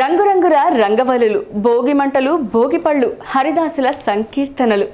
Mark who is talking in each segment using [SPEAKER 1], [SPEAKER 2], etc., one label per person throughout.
[SPEAKER 1] రంగురంగుల రంగవల్లులు భోగి మంటలు భోగిపళ్ళు హరిదాసుల సంకీర్తనలు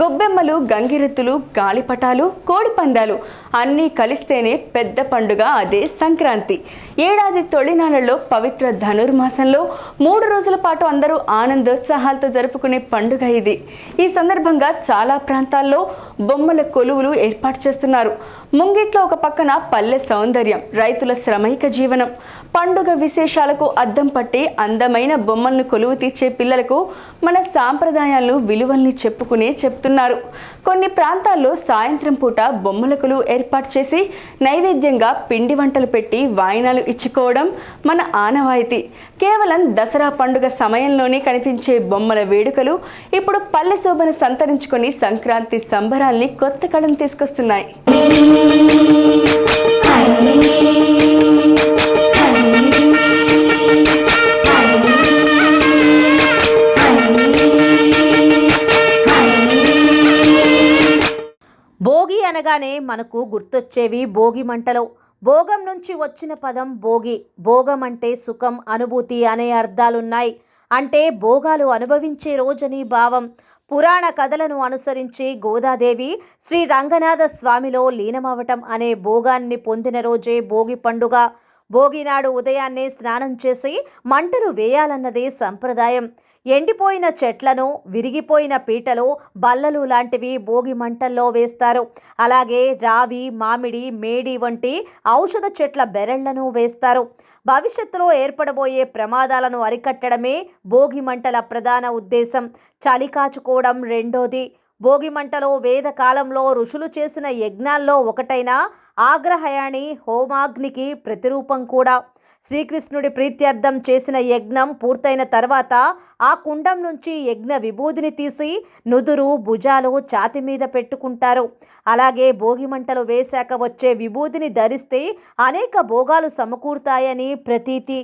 [SPEAKER 1] గొబ్బెమ్మలు గంగిరెత్తులు గాలిపటాలు కోడిపందాలు అన్నీ కలిస్తేనే పెద్ద పండుగ అదే సంక్రాంతి. ఏడాది తొలినాళ్ళలో పవిత్ర ధనుర్మాసంలో మూడు రోజుల పాటు అందరూ ఆనందోత్సాహాలతో జరుపుకునే పండుగ ఇది. ఈ సందర్భంగా చాలా ప్రాంతాల్లో బొమ్మల కొలువులు ఏర్పాటు చేస్తున్నారు. ముంగిట్లో ఒక పక్కన పల్లె సౌందర్యం రైతుల శ్రమైక జీవనం పండుగ విశేషాలకు అద్దం పట్టి అందమైన బొమ్మలను కొలువు తీర్చే పిల్లలకు మన సాంప్రదాయాలు విలువల్ని చెప్పుకునే చెప్తున్నారు. కొన్ని ప్రాంతాల్లో సాయంత్రం పూట బొమ్మల కొలువు ఏర్పాటు చేసి నైవేద్యంగా పిండి వంటలు పెట్టి వాయినాలు ఇచ్చుకోవడం మన ఆనవాయితీ. కేవలం దసరా పండుగ సమయంలోనే కనిపించే బొమ్మల వేడుకలు ఇప్పుడు పల్లె శోభను సంతరించుకొని సంక్రాంతి సంబరాల్ని కొత్త కళను తీసుకొస్తున్నాయి.
[SPEAKER 2] భోగి అనగానే మనకు గుర్తొచ్చేవి భోగి మంటలు. భోగం నుంచి వచ్చిన పదం భోగి. భోగం అంటే సుఖం అనుభూతి అనే అర్థాలున్నాయి. అంటే భోగాలు అనుభవించే రోజని భావం. పురాణ కథలను అనుసరించి గోదాదేవి శ్రీ రంగనాథ స్వామిలో లీనమవటం అనే భోగాన్ని పొందిన రోజే భోగి పండుగ. భోగినాడు ఉదయాన్నే స్నానం చేసి మంటలు వేయాలన్నదే సంప్రదాయం. ఎండిపోయిన చెట్లను విరిగిపోయిన పీటలు బల్లలు లాంటివి భోగి మంటల్లో వేస్తారు. అలాగే రావి మామిడి మేడి వంటి ఔషధ చెట్ల బెరళ్ళను వేస్తారు. భవిష్యత్తులో ఏర్పడబోయే ప్రమాదాలను అరికట్టడమే భోగి మంటల ప్రధాన ఉద్దేశం. చలి కాచుకోవడం రెండోది. భోగి మంటలో వేద కాలంలో ఋషులు చేసిన యజ్ఞాల్లో ఒకటైన ఆగ్రహయాణి హోమాగ్నికి ప్రతిరూపం కూడా. శ్రీకృష్ణుడి ప్రీత్యర్థం చేసిన యజ్ఞం పూర్తయిన తర్వాత ఆ కుండం నుంచి యజ్ఞ విభూదిని తీసి నుదురు భుజాలు ఛాతి మీద పెట్టుకుంటారు. అలాగే భోగి మంటలు వేశాక వచ్చే విభూదిని ధరిస్తే అనేక భోగాలు సమకూరుతాయని ప్రతీతి.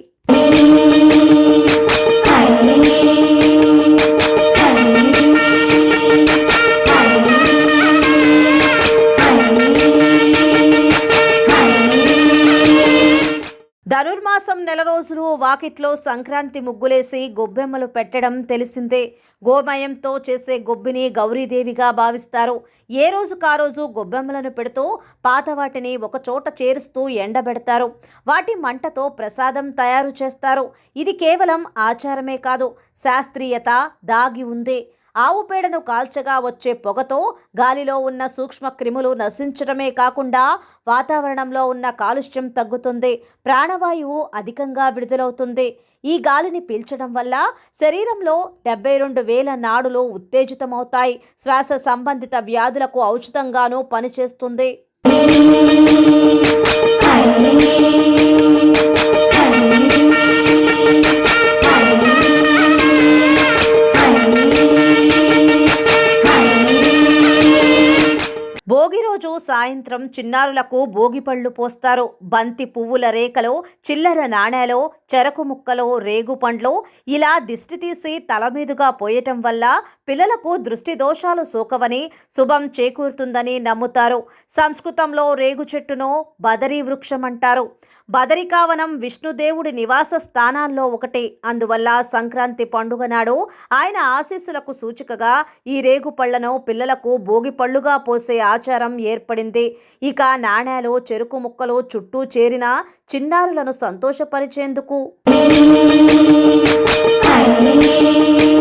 [SPEAKER 2] ధనుర్మాసం నెల రోజులు వాకిట్లో సంక్రాంతి ముగ్గులేసి గొబ్బెమ్మలు పెట్టడం తెలిసిందే. గోమయంతో చేసే గొబ్బిని గౌరీదేవిగా భావిస్తారు. ఏ రోజు కా రోజు గొబ్బెమ్మలను పెడుతూ పాత వాటిని ఒక చోట చేరుస్తూ ఎండబెడతారు. వాటి మంటతో ప్రసాదం తయారు చేస్తారు. ఇది కేవలం ఆచారమే కాదు శాస్త్రీయత దాగి ఉంది. ఆవు పేడను కాల్చగా వచ్చే పొగతో గాలిలో ఉన్న సూక్ష్మ క్రిములు నశించడమే కాకుండా వాతావరణంలో ఉన్న కాలుష్యం తగ్గుతుంది. ప్రాణవాయువు అధికంగా విడుదలవుతుంది. ఈ గాలిని పీల్చడం వల్ల శరీరంలో డెబ్బై రెండు వేల నాడులు ఉత్తేజితమవుతాయి. శ్వాస సంబంధిత వ్యాధులకు ఔషధంగానూ పనిచేస్తుంది. సాయంత్రం చిన్నారులకు భోగిపళ్ళు పోస్తారు. బంతి పువ్వుల రేఖలో చిల్లర నాణేలో చెరకు ముక్కలో రేగు పండ్లో ఇలా దిష్టి తీసి తల మీదుగా పోయటం వల్ల పిల్లలకు దృష్టి దోషాలు సోకవని శుభం చేకూరుతుందని నమ్ముతారు. సంస్కృతంలో రేగు చెట్టును బదరీ వృక్షం అంటారు. బదరికావనం విష్ణుదేవుడి నివాస స్థానాల్లో ఒకటి. అందువల్ల సంక్రాంతి పండుగ నాడు ఆయన ఆశీస్సులకు సూచికగా ఈ రేగు పళ్ళను పిల్లలకు భోగి పళ్ళుగా పోసే ఆచారం ఏర్పడింది. ఇక నాణేలు చెరుకు ముక్కలు చుట్టూ చేరిన చిన్నారులను సంతోషపరిచేందుకు anh anh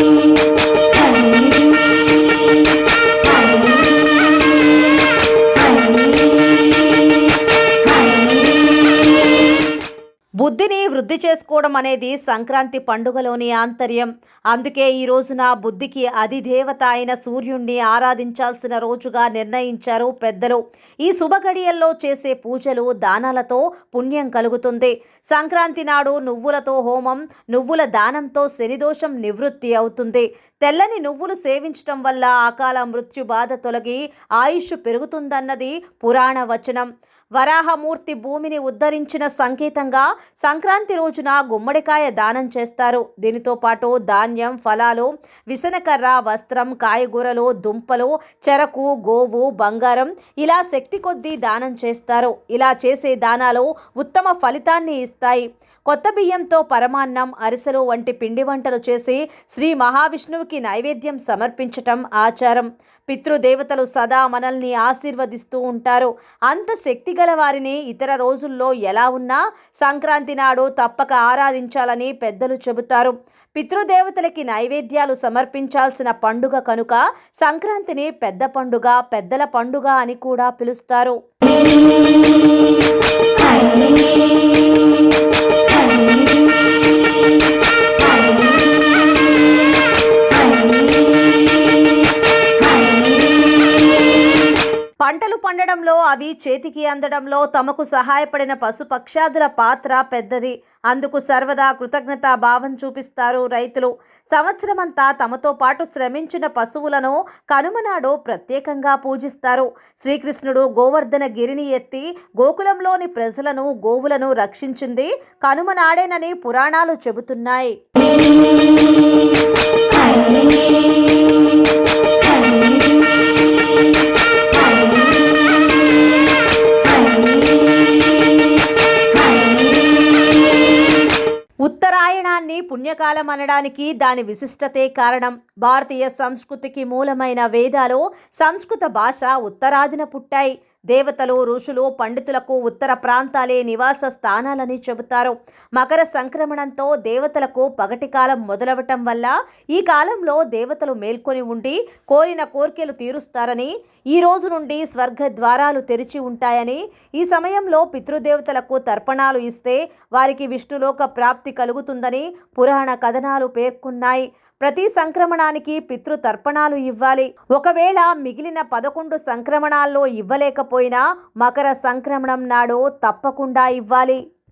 [SPEAKER 2] బుద్ధిని వృద్ధి చేసుకోవడం అనేది సంక్రాంతి పండుగలోని ఆంతర్యం. అందుకే ఈ రోజున బుద్ధికి అధిదేవత అయిన సూర్యుణ్ణి ఆరాధించాల్సిన రోజుగా నిర్ణయించారు పెద్దలు. ఈ శుభగడియల్లో చేసే పూజలు దానాలతో పుణ్యం కలుగుతుంది. సంక్రాంతి నాడు నువ్వులతో హోమం నువ్వుల దానంతో శనిదోషం నివృత్తి అవుతుంది. తెల్లని నువ్వులు సేవించటం వల్ల అకాల మృత్యు బాధ తొలగి ఆయుష్ పెరుగుతుందన్నది పురాణ వచనం. వరాహమూర్తి భూమిని ఉద్ధరించిన సంకేతంగా సంక్రాంతి రోజున గుమ్మడికాయ దానం చేస్తారు. దీనితో పాటు ధాన్యం ఫలాలు విసనకర్ర వస్త్రం కాయగూరలు దుంపలు చెరకు గోవు బంగారం ఇలా శక్తి కొద్దీ దానం చేస్తారు. ఇలా చేసే దానాలు ఉత్తమ ఫలితాన్ని ఇస్తాయి. కొత్త బియ్యంతో పరమాన్నం అరిసెలు వంటి పిండి వంటలు చేసి శ్రీ మహావిష్ణువుకి నైవేద్యం సమర్పించటం ఆచారం. పితృదేవతలు సదా మనల్ని ఆశీర్వదిస్తూ ఉంటారు. అంత శక్తిగా గల వారిని ఇతర రోజుల్లో ఎలా ఉన్నా సంక్రాంతి నాడు తప్పక ఆరాధించాలని పెద్దలు చెబుతారు. పితృదేవతలకి నైవేద్యాలు సమర్పించాల్సిన పండుగ కనుక సంక్రాంతిని పెద్ద పండుగ పెద్దల పండుగ అని కూడా పిలుస్తారు. అవి చేతికి అందడంలో తమకు సహాయపడిన పశుపక్షాదుల పాత్ర పెద్దది. అందుకు సర్వదా కృతజ్ఞతా భావం చూపిస్తారు రైతులు. సంవత్సరమంతా తమతో పాటు శ్రమించిన పశువులను కనుమనాడు ప్రత్యేకంగా పూజిస్తారు. శ్రీకృష్ణుడు గోవర్ధన గిరిని ఎత్తి గోకులంలోని ప్రజలను గోవులను రక్షించింది కనుమనాడేనని పురాణాలు చెబుతున్నాయి. పుణ్యకాలం అనడానికి దాని విశిష్టతే కారణం. భారతీయ సంస్కృతికి మూలమైన వేదాలు సంస్కృత భాష ఉత్తరాదిన పుట్టాయి. దేవతలు ఋషులు పండితులకు ఉత్తర ప్రాంతాలే నివాస స్థానాలని చెబుతారు. మకర సంక్రమణంతో దేవతలకు పగటి కాలం మొదలవటం వల్ల ఈ కాలంలో దేవతలు మేల్కొని ఉండి కోరిన కోర్కెలు తీరుస్తారని ఈ రోజు నుండి స్వర్గ ద్వారాలు తెరిచి ఉంటాయని ఈ సమయంలో పితృదేవతలకు తర్పణాలు ఇస్తే వారికి విష్ణులోక ప్రాప్తి కలుగుతుందని పురాణ కథనాలు పేర్కొన్నాయి. ప్రతి సంక్రమణానికి పితృతర్పణాలు ఇవ్వాలి. ఒకవేళ మిగిలిన పదకొండు సంక్రమణాల్లో ఇవ్వలేకపోయినా మకర సంక్రమణం నాడు తప్పకుండా ఇవ్వాలి.